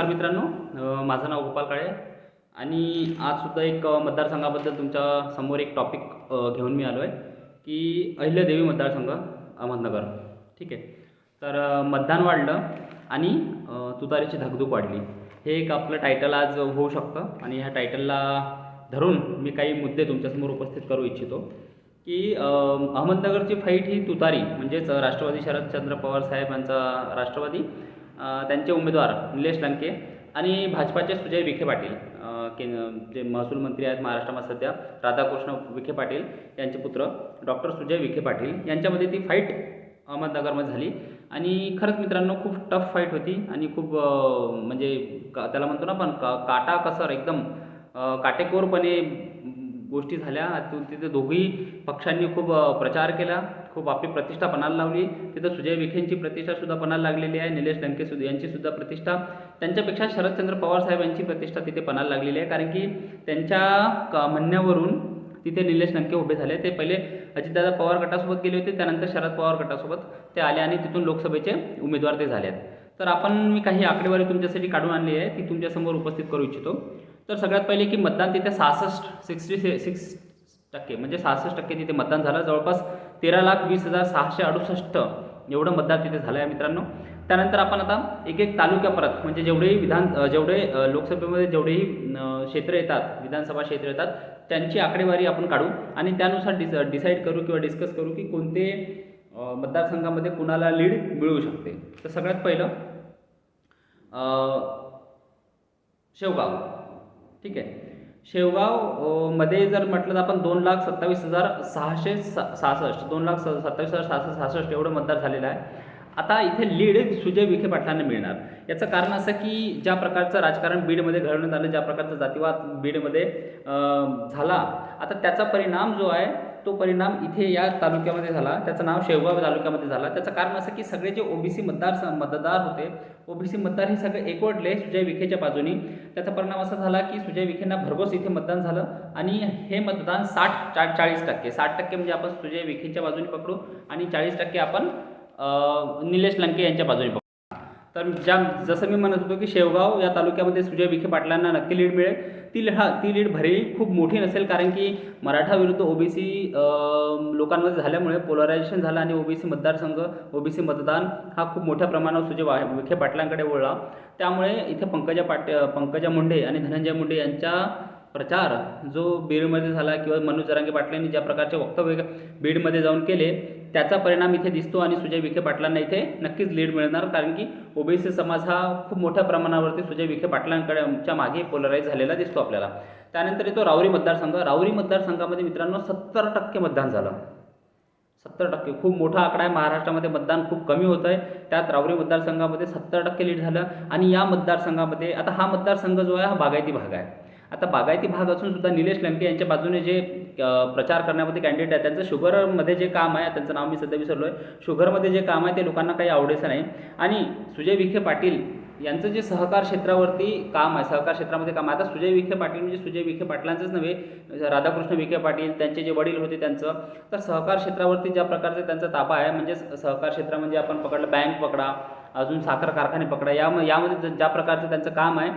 नमस्कार मित्रांनो. माझं नाव गोपाल काळे. आणि आजसुद्धा एक मतदारसंघाबद्दल तुमच्यासमोर एक टॉपिक घेऊन मी आलो आहे की अहिल्यादेवी मतदारसंघ अहमदनगर. ठीक आहे? तर मतदान वाढलं आणि तुतारीची धगधूक वाढली. हे एक आपलं टायटल आज होऊ शकतं आणि ह्या टायटलला धरून मी काही मुद्दे तुमच्यासमोर उपस्थित करू इच्छितो की अहमदनगरची फाईट ही तुतारी म्हणजेच राष्ट्रवादी शरदचंद्र पवार साहेबांचा राष्ट्रवादी त्यांचे उमेदवार निलेश लंके आणि भाजपाचे सुजय विखे पाटील के जे महसूल मंत्री आहेत महाराष्ट्रामध्ये सध्या राधाकृष्ण विखे पाटील यांचे पुत्र डॉक्टर सुजय विखे पाटील यांच्यामध्ये ती फाईट अहमदनगरमध्ये झाली. आणि खरंच मित्रांनो खूप टफ फाईट होती आणि खूप म्हणजे का त्याला म्हणतो ना आपण का काटा कसर एकदम काटेकोरपणे गोष्टी झाल्या. तिथे दोघी पक्षांनी खूप प्रचार केला. खूप आपली प्रतिष्ठा पणाला लावली. तिथं सुजय विखेंची प्रतिष्ठासुद्धा पणाला लागलेली आहे. निलेश लंके सुद्धा यांचीसुद्धा प्रतिष्ठा. त्यांच्यापेक्षा शरदचंद्र पवार साहेब यांची प्रतिष्ठा तिथे पणाला लागलेली आहे. कारण की त्यांच्या क- म्हणण्यावरून तिथे निलेश लंके उभे झाले. ते पहिले अजितदादा पवार गटासोबत गेले होते. त्यानंतर शरद पवार गटासोबत ते आले आणि तिथून लोकसभेचे उमेदवार ते झाले आहेत तर आपण मी काही आकडेवारी तुमच्यासाठी काढून आणली आहे. ती तुमच्यासमोर उपस्थित करू इच्छितो. तर सगळ्यात पहिले की मतदान तिथे सहासष्ट सिक्स्टी सिक्स टक्के म्हणजे सहासष्ट टक्के तिथे मतदान झालं. जवळपास तेरा लाख वीस हजार सहाशे अडुसष्ट एवढं मतदान तिथे झालं आहे मित्रांनो. त्यानंतर आपण आता एक एक तालुक्या परत म्हणजे जेवढेही विधान जेवढे लोकसभेमध्ये जेवढेही क्षेत्र येतात विधानसभा क्षेत्र येतात त्यांची आकडेवारी आपण काढू आणि त्यानुसार डिस डिसाईड करू किंवा डिस्कस करू की कोणते मतदारसंघामध्ये कुणाला लीड मिळू शकते. तर सगळ्यात पहिलं शेवगाव. ठीक आहे. शेवगावमध्ये जर म्हटलं तर आपण दोन लाख सत्तावीस हजार सहाशे सा सहासष्ट दोन लाख स सत्तावीस हजार सहाशे सहासष्ट एवढं मतदार झालेलं आहे. आता इथे लीड सुजय विखे पाटलांना मिळणार. याचं कारण असं की ज्या प्रकारचं राजकारण बीडमध्ये घडवण्यात आलं ज्या प्रकारचा जातीवाद बीडमध्ये झाला आता त्याचा परिणाम जो आहे तो परिणाम इथे या तालुक्यामध्ये झाला. त्याचं नाव शेवगाव तालुक्यामध्ये झाला. त्याचं कारण असं की सगळे जे ओबीसी मतदार स- मतदार होते ओबीसी मतदार हे सगळे एकवटले सुजय विखेच्या बाजूनी. त्याचा परिणाम असा झाला की सुजय विखेंना भरघोस इथे मतदान झालं आणि हे मतदान साठ चा चाळीस टक्के. साठ टक्के म्हणजे आपण सुजय विखेच्या बाजूने पकडू आणि चाळीस टक्के आपण निलेश लंके यांच्या बाजूने पकडू. तर ज्या जसं मी म्हणत होतो की शेवगाव या तालुक्यामध्ये सुजय विखे पाटलांना नक्की लीड मिळेल. ती हा ती लीड भरेही खूप मोठी नसेल कारण की मराठा विरुद्ध ओबीसी लोकांमध्ये झाल्यामुळे पोलरायझेशन झालं आणि ओबीसी मतदारसंघ ओबीसी मतदान हा खूप मोठ्या प्रमाणावर सुजय वा विखे पाटलांकडे वळला. त्यामुळे इथे पंकजा पाट पंकजा मुंडे आणि धनंजय मुंडे यांच्या प्रचार जो बीडमध्ये झाला किंवा मनोज जरांगे पाटलांनी ज्या प्रकारचे वक्तव्य बीडमध्ये जाऊन केले त्याचा परिणाम इथे दिसतो आणि सुजय विखे पाटलांना इथे नक्कीच लीड मिळणार कारण की ओबीसी समाज हा खूप मोठ्या प्रमाणावरती सुजय विखे पाटलांकडेच्या मागे पोलराईज झालेला दिसतो आपल्याला. त्यानंतर येतो राऊरी मतदारसंघ. राऊरी मतदारसंघामध्ये मित्रांनो सत्तर टक्के मतदान झालं. सत्तर टक्के. खूप मोठा आकडा आहे. महाराष्ट्रामध्ये मतदान खूप कमी होतं आहे त्यात राऊरी मतदारसंघामध्ये सत्तर टक्के लीड झालं आणि या मतदारसंघामध्ये आता हा मतदारसंघ जो आहे हा बागायती भाग आहे. आता बागायती भाग असून सुद्धा निलेश लंके यांच्या बाजूने जे प्रचार करण्यामध्ये कॅन्डिडेट आहे त्यांचं शुगरमध्ये जे काम आहे त्यांचं नाव मी सध्या विसरलो आहे शुगरमध्ये जे काम आहे ते लोकांना काही आवडेचं नाही. आणि सुजय विखे पाटील यांचं जे सहकार क्षेत्रावरती काम आहे सहकार क्षेत्रामध्ये काम आहे. आता सुजय विखे पाटील म्हणजे सुजय विखे पाटलांचंच नव्हे राधाकृष्ण विखे पाटील त्यांचे जे वडील होते त्यांचं. तर सहकार क्षेत्रावरती ज्या प्रकारचा त्यांचा ताबा आहे म्हणजे सहकार क्षेत्र म्हणजे आपण पकडलं बँक पकडा अजून साखर कारखाने पकडा या यामध्ये ज- ज्या प्रकारचं त्यांचं काम आहे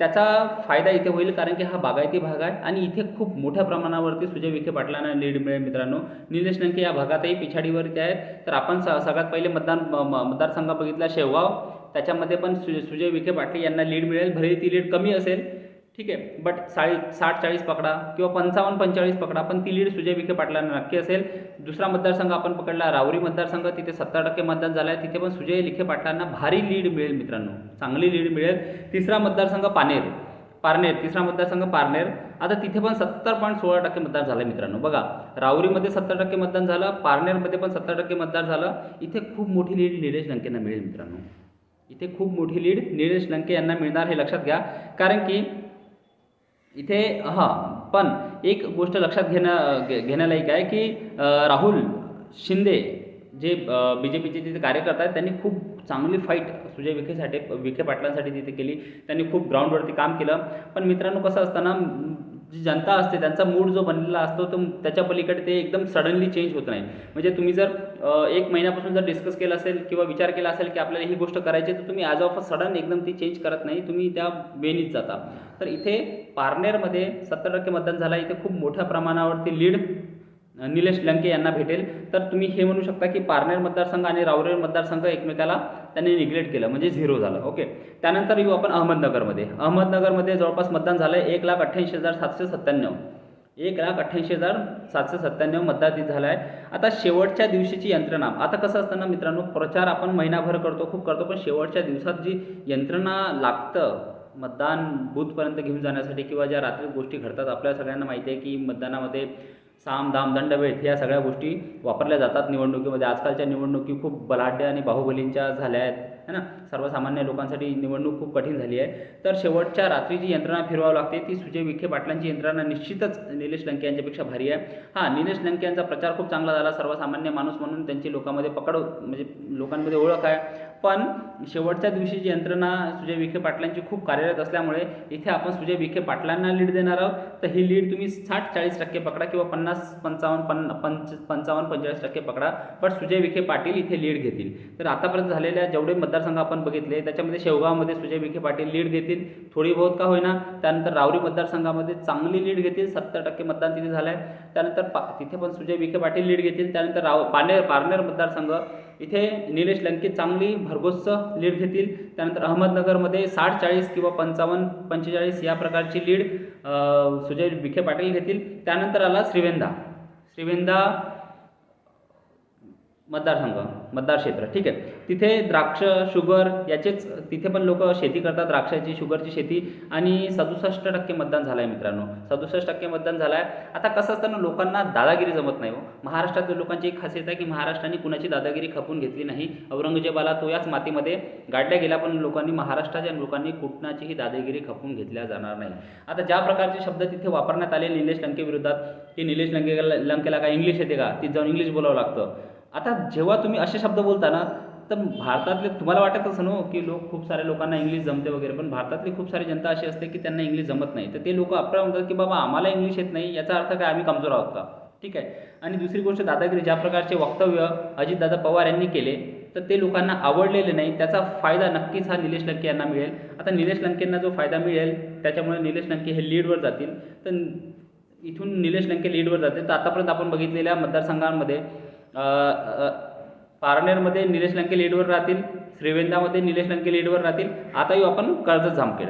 त्याचा फायदा इथे होईल कारण की हा बागायती भाग आहे आणि इथे खूप मोठ्या प्रमाणावरती सुजय विखे पाटलांना लीड मिळेल मित्रांनो. निलेश लंके या भागातही पिछाडीवरती आहेत. तर आपण स सगळ्यात पहिले मतदान म- मतदारसंघ बघितला शेवगाव. त्याच्यामध्ये पण सु सुजय विखे पाटील यांना लीड मिळेल. भले ती लीड कमी असेल ठीक आहे. बट साळी साठ चाळीस पकडा किंवा पंचावन्न पंचेचाळीस पकडा. पण ती लीड सुजय विखे पाटलांना नक्की असेल. दुसरा मतदारसंघ आपण पकडला रावरी मतदारसंघ. तिथे सत्तर टक्के मतदान झालं आहे तिथे पण सुजय विखे पाटलांना भारी लीड मिळेल मित्रांनो. चांगली लीड मिळेल. तिसरा मतदारसंघ पानेर. पारनेर. तिसरा मतदारसंघ पारनेर. आता तिथे पण सत्तर पॉईंट सोळा टक्के मतदान झालं मित्रांनो. बघा राऊरीमध्ये सत्तर टक्के मतदान झालं. पारनेरमध्ये पण सत्तर टक्के मतदान झालं. इथे खूप मोठी लीड निलेश लंकेंना मिळेल मित्रांनो. इथे खूप मोठी लीड निलेश लंके यांना मिळणार हे लक्षात घ्या. कारण की इथे हां पण एक गोष्ट लक्षात घेणं घे घेण्यालायक आहे की राहुल शिंदे जे बी जे पीचे तिथे कार्यकर्ता आहेत त्यांनी खूप चांगली फाईट सुजय विखेसाठी विखे पाटलांसाठी तिथे केली. त्यांनी खूप ग्राउंडवरती काम केलं. पण मित्रांनो कसं असताना जी जनता असते त्यांचा मूड जो बनलेला असतो तो त्याच्या पलीकडे ते एकदम सडनली चेंज होत नाही. म्हणजे तुम्ही जर एक महिन्यापासून जर डिस्कस केलं असेल किंवा विचार केला असेल की आपल्याला ही गोष्ट करायची तर तुम्ही ॲज ऑफ अ सडन एकदम ती चेंज करत नाही तुम्ही त्या वेनीत जाता. तर इथे पारनेरमध्ये सत्तर टक्के मतदान झालं इथे खूप मोठ्या प्रमाणावरती लीड निलेश लंके यांना भेटेल. तर तुम्ही हे म्हणू शकता की पारनेर मतदारसंघ आणि रावरेर मतदारसंघ एकमेकाला त्यांनी निग्लेक्ट केलं म्हणजे झिरो झालं. ओके? त्यानंतर येऊ आपण अहमदनगरमध्ये. अहमदनगरमध्ये जवळपास मतदान झालं आहे एक लाख अठ्ठ्याऐंशी हजार सातशे सत्त्याण्णव. एक लाख अठ्ठ्याऐंशी हजार सातशे सत्त्याण्णव मतदार तिथे झाला आहे आता शेवटच्या दिवशीची यंत्रणा आता कसं असतं ना मित्रांनो प्रचार आपण महिनाभर करतो खूप करतो पण शेवटच्या दिवसात जी यंत्रणा लागतं मतदान बूथपर्यंत घेऊन जाण्यासाठी किंवा ज्या रात्री गोष्टी घडतात आपल्या सगळ्यांना माहिती आहे की मतदानामध्ये साम दाम दंडभेद ह्या सगळ्या गोष्टी वापरल्या जातात निवडणुकीमध्ये. आजकालच्या निवडणुकी खूप बलाढ्य आणि बाहुबलींच्या झाल्या आहेत है ना? सर्वसामान्य लोकांसाठी निवडणूक खूप कठीण झाली आहे. तर शेवटच्या रात्री जी यंत्रणा फिरवावी लागते ती सुजय विखे पाटलांची यंत्रणा निश्चितच निलेश लंके यांच्यापेक्षा भारी आहे. हां निलेश लंके यांचा प्रचार खूप चांगला झाला. सर्वसामान्य माणूस म्हणून त्यांची लोकांमध्ये पकड म्हणजे लोकांमध्ये ओळख आहे. पण शेवटच्या दिवशी जी यंत्रणा सुजय विखे पाटलांची खूप कार्यरत असल्यामुळे इथे आपण सुजय विखे पाटलांना लीड देणार आहोत. तर ही लीड तुम्ही साठ चाळीस टक्के पकडा किंवा पन्नास पंचावन्न पन्न पंच पंचावन्न पंचेचाळीस टक्के पकडा. पण सुजय विखे पाटील इथे लीड घेतील. तर आतापर्यंत झालेल्या जेवढे मतदारसंघ आपण बघितले त्याच्यामध्ये शेवगावमध्ये सुजय विखे पाटील लीड घेतील थोडी बहुत का होईना. त्यानंतर रावरी मतदारसंघामध्ये चांगली लीड घेतील. सत्तर टक्के मतदान तिथे झालं आहे त्यानंतर पा तिथे पण सुजय विखे पाटील लीड घेतील. त्यानंतर राव पानेर पारनेर मतदारसंघ. इथे निलेश लंके चांगली भरघोस लीड घेतील. त्यानंतर अहमदनगरमध्ये साठ चाळीस किंवा पंचावन्न पंचेचाळीस या प्रकारची लीड सुजय विखे पाटील घेतील. त्यानंतर आला श्रीवेंदा. श्रीवेंदा मतदारसंघ मतदार क्षेत्र ठीक आहे. तिथे द्राक्ष शुगर याचेच तिथे पण लोक शेती करतात द्राक्षाची शुगरची शेती आणि सदुसष्ट टक्के मतदान झालं आहे मित्रांनो. सदुसष्ट टक्के मतदान झालं आहे आता कसं असतं ना लोकांना दादागिरी जमत नाही हो. महाराष्ट्रातील लोकांची एक खासियत आहे की महाराष्ट्राने कुणाची दादागिरी खपून घेतली नाही. औरंगजेबाला तो याच मातीमध्ये गाडल्या गेला पण लोकांनी महाराष्ट्राच्या लोकांनी कुठनाचीही दादागिरी खपून घेतल्या जाणार नाही. आता ज्या प्रकारचे शब्द तिथे वापरण्यात आले निलेश लंकेविरोधात की निलेश लंके लंकेला काय इंग्लिश येते का? तिथं जाऊन इंग्लिश बोलावं लागतं. आता जेव्हा तुम्ही असे शब्द बोलता ना तर भारतातले तुम्हाला वाटत असं नो हो की लोक खूप साऱ्या लोकांना इंग्लिश जमते वगैरे पण भारतातली खूप सारी जनता अशी असते की त्यांना इंग्लिश जमत नाही. तर ते लोक आपल्या म्हणतात की बाबा आम्हाला इंग्लिश येत नाही याचा अर्थ काय? आम्ही कमजोर आहोत का? ठीक आहे. आणि दुसरी गोष्ट दादागिरी ज्या प्रकारचे वक्तव्य अजितदादा पवार यांनी केले तर ते लोकांना आवडलेले नाही. त्याचा फायदा नक्कीच हा निलेश लंके यांना मिळेल. आता निलेश लंकेंना जो फायदा मिळेल त्याच्यामुळे निलेश लंके हे लीडवर जातील. तर इथून निलेश लंके लीडवर जातील. तर आतापर्यंत आपण बघितलेल्या मतदारसंघांमध्ये पारनेरमध्ये निलेश लंके लीडवर राहतील श्रीवेंदामध्ये निलेश लंके लीडवर राहतील. आता येऊ आपण कर्जत जामखेड.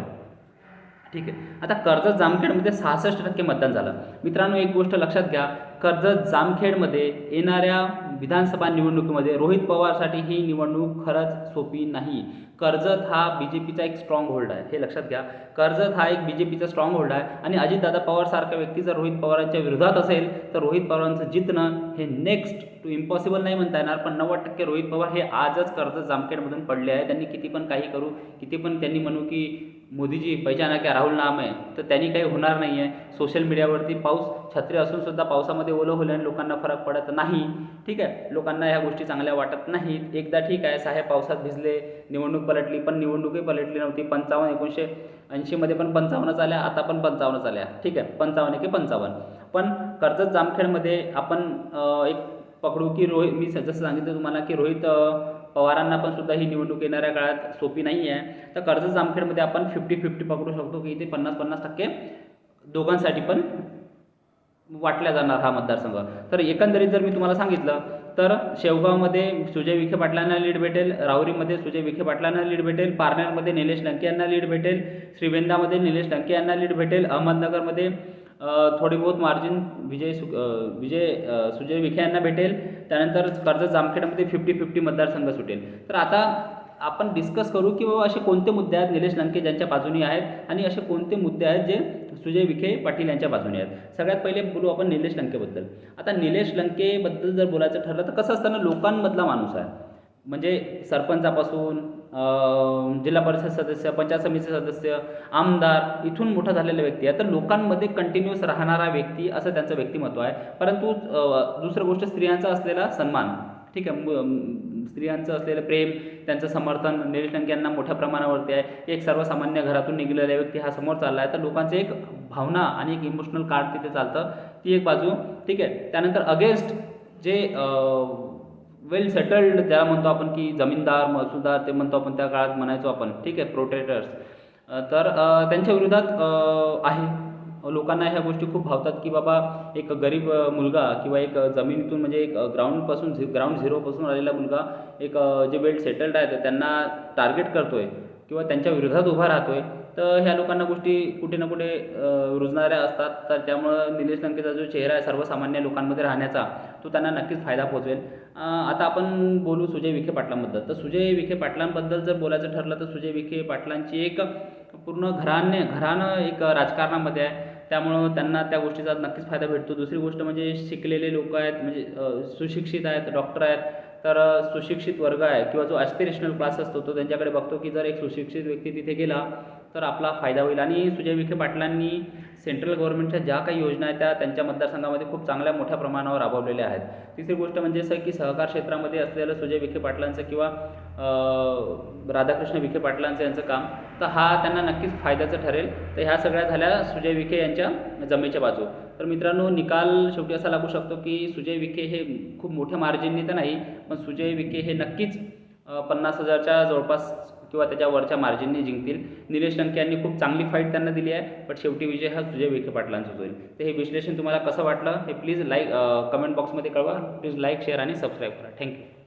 ठीक आहे. आता कर्जत जामखेडमध्ये सहासष्ट टक्के मतदान झालं. मित्रांनो एक गोष्ट लक्षात घ्या. कर्जत जामखेडमध्ये येणाऱ्या विधानसभा निवडणुकीमध्ये रोहित पवारसाठी ही निवडणूक खरंच सोपी नाही. कर्जत हा बी जे पीचा एक स्ट्रॉंग होल्ड आहे. हे लक्षात घ्या. कर्जत हा एक बी जे पीचा स्ट्रॉंग होल्ड आहे आणि अजितदादा पवारसारखा व्यक्ती जर रोहित पवारांच्या विरोधात असेल तर रोहित पवारांचं जितणं हे नेक्स्ट टू इम्पॉसिबल नाही म्हणता येणार पण नव्वद टक्के रोहित पवार हे आजच कर्जत जामखेडमधून पडले आहे त्यांनी किती पण काही करू किती पण त्यांनी म्हणू की मोदीजी पहिचाना क्या राहुल नाम आहे तर त्यांनी काही होणार नाही आहे सोशल मीडियावरती पाऊस छत्री असूनसुद्धा पावसामध्ये ओलं होल्याने लोकांना फरक पडत नाही. ठीक आहे? लोकांना ह्या गोष्टी चांगल्या वाटत नाहीत. एकदा ठीक आहे साहेब पावसात भिजले निवडणूक पलटली पण निवडणूकही पलटली नव्हती. पंचावन्न एकोणीसशे ऐंशीमध्ये पण पंचावन्नच आल्या आता पण पंचावन्नच आल्या ठीक आहे? पंचावन्न की पंचावन्न. पण कर्जत जामखेडमध्ये आपण एक पकडू की रोहित मी जसं सांगितलं तुम्हाला की रोहित पवारांना पण सुद्धा ही निवडणूक येणाऱ्या काळात सोपी नाही आहे. तर कर्ज जामखेडमध्ये आपण फिफ्टी फिफ्टी पकडू शकतो की इथे पन्नास पन्नास टक्के दोघांसाठी पण वाटल्या जाणार हा मतदारसंघ. तर एकंदरीत जर मी तुम्हाला सांगितलं तर शेवगावमध्ये सुजय विखे पाटलांना लीड भेटेल राहुरीमध्ये सुजय विखे पाटलांना लीड भेटेल पारनेरमध्ये निलेश लंके यांना लीड भेटेल श्रीवेंदामध्ये निलेश लंके यांना लीड भेटेल अहमदनगरमध्ये थोडी बहुत मार्जिन विजय सु विजय सुजय विखे यांना भेटेल. त्यानंतर कर्जत जामखेडमध्ये फिफ्टी फिफ्टी मतदारसंघ सुटेल. तर आता आपण डिस्कस करू की बाबा असे कोणते मुद्दे आहेत निलेश लंके ज्यांच्या बाजूनी आहेत आणि असे कोणते मुद्दे आहेत जे सुजय विखे पाटील यांच्या बाजूने आहेत. सगळ्यात पहिले बोलू आपण निलेश लंकेबद्दल. आता निलेश लंकेबद्दल जर बोलायचं ठरलं तर कसं असतं ना लोकांमधला माणूस आहे. म्हणजे सरपंचापासून जिल्हा परिषद सदस्य पंचायत समिती सदस्य आमदार इथून मोठा झालेला व्यक्ती आहे. तर लोकांमध्ये कंटिन्युअस राहणारा व्यक्ती असं त्यांचं व्यक्तिमत्व आहे. परंतु दुसरं गोष्ट स्त्रियांचा असलेला सन्मान. ठीक आहे स्त्रियांचं असलेलं प्रेम त्यांचं समर्थन निलेश यांना मोठ्या प्रमाणावरती आहे. एक सर्वसामान्य घरातून निघलेला व्यक्ती हा समोर चालला आहे. तर लोकांचं एक भावना आणि एक इमोशनल कार्ड तिथे चालतं. ती एक बाजू ठीक आहे. त्यानंतर अगेन्स्ट जे वेल सेटल्ड ज्याला म्हणतो आपण की जमीनदार महसूलदार ते म्हणतो आपण त्या काळात म्हणायचो आपण. ठीक आहे प्रोटेटर्स तर त्यांच्या विरोधात आहे. लोकांना ह्या गोष्टी खूप भावतात की बाबा एक गरीब मुलगा किंवा एक जमिनीतून म्हणजे एक ग्राउंडपासून झि ग्राउंड झिरोपासून आलेला मुलगा एक जे वेल सेटल्ड आहे त्यांना टार्गेट करतो आहे किंवा त्यांच्या विरोधात उभा राहतो आहे तर ह्या लोकांना गोष्टी कुठे ना कुठे रुजणाऱ्या असतात. तर त्यामुळं निलेश लंकेचा जो चेहरा आहे सर्वसामान्य लोकांमध्ये राहण्याचा तो त्यांना नक्कीच फायदा पोचवेल आता आपण बोलू सुजय विखे पाटलांबद्दल. तर सुजय विखे पाटलांबद्दल जर बोलायचं ठरलं तर सुजय विखे पाटलांची एक पूर्ण घराने घरानं एक राजकारणामध्ये आहे. त्यामुळं त्यांना त्या गोष्टीचा नक्कीच फायदा भेटतो. दुसरी गोष्ट म्हणजे शिकलेले लोक आहेत म्हणजे सुशिक्षित आहेत डॉक्टर आहेत. तर सुशिक्षित वर्ग आहे किंवा जो ॲस्पिरेशनल क्लास असतो तो त्यांच्याकडे बघतो की जर एक सुशिक्षित व्यक्ती तिथे गेला तर आपला फायदा होईल. आणि सुजय विखे पाटलांनी सेंट्रल गव्हर्नमेंटच्या ज्या काही योजना आहेत त्या त्यांच्या मतदारसंघामध्ये खूप चांगल्या मोठ्या प्रमाणावर राबवलेल्या आहेत. तिसरी गोष्ट म्हणजे असं की सहकार क्षेत्रामध्ये असलेलं सुजय विखे पाटलांचं किंवा राधाकृष्ण विखे पाटलांचं यांचं काम तर हा त्यांना नक्कीच फायद्याचं ठरेल. तर ह्या सगळ्या झाल्या सुजय विखे यांच्या जमेच्या बाजू. तर मित्रांनो निकाल शेवटी असा लागू शकतो की सुजय विखे हे खूप मोठ्या मार्जिननी तर नाही पण सुजय विखे हे नक्कीच पन्नास हजारच्या जवळपास किंवा त्याच्या वरच्या मार्जिनने जिंकतील. निलेश लंके यांनी खूप चांगली फाईट त्यांना दिली आहे पण शेवटी विजय हा सुजय विखे पाटलांचाच होईल. तर हे विश्लेषण तुम्हाला कसं वाटलं हे प्लीज लाईक कमेंट बॉक्समध्ये कळवा. प्लीज लाईक शेअर आणि सबस्क्राईब करा. Thank you.